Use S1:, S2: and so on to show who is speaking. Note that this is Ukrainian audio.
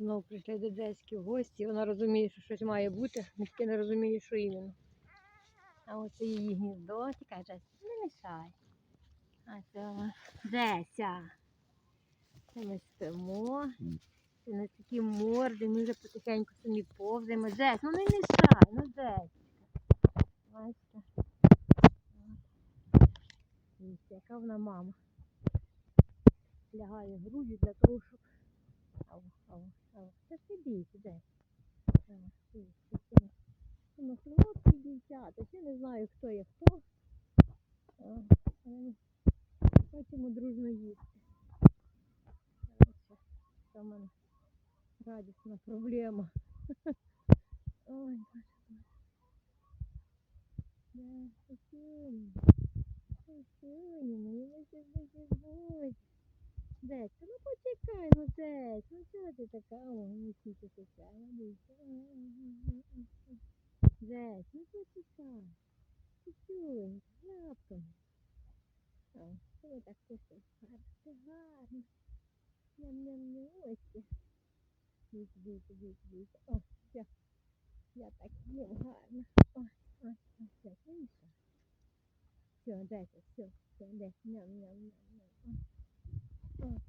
S1: Знову прийшли до Джеськи в гості. Вона розуміє, що щось має бути, але не розуміє, що іменно. А оце її гніздо, тікай, Джеся, не мішай. А це Джеся. Це ми спимо. Це на такі морди, ми вже потихеньку самі повзаємо. Джесь, ну не мішай, ну Джесь. Бачите. Яка вона мама. Лягає грудю для того, щоб. Ау. Ау, сидіть, сидіть. Ну, хлопці, дівчата, ще не знаю, хто є хто. Ми Хочемо дружно їсти. Це в мене радісна проблема. Ой, боже мой. Да, Сосюня. Сосюня, моя сосюня. Десь, ну почекай, ну десь, ну чого ти така? О, ну тільки така, дивіться. Десь, ну почекай. Сосюня, лапками. О, це ви так кушаєте. Гарно, це гарно. Ням-ням-ням, ось це. Дивіться, дивіться, дивіться, дивіться. О, все. Я так їм гарно. Ой, ой, ой, все, це інше. Все, дайте, все, все, дайте, ням-ням-ням-ням. Ой, ой.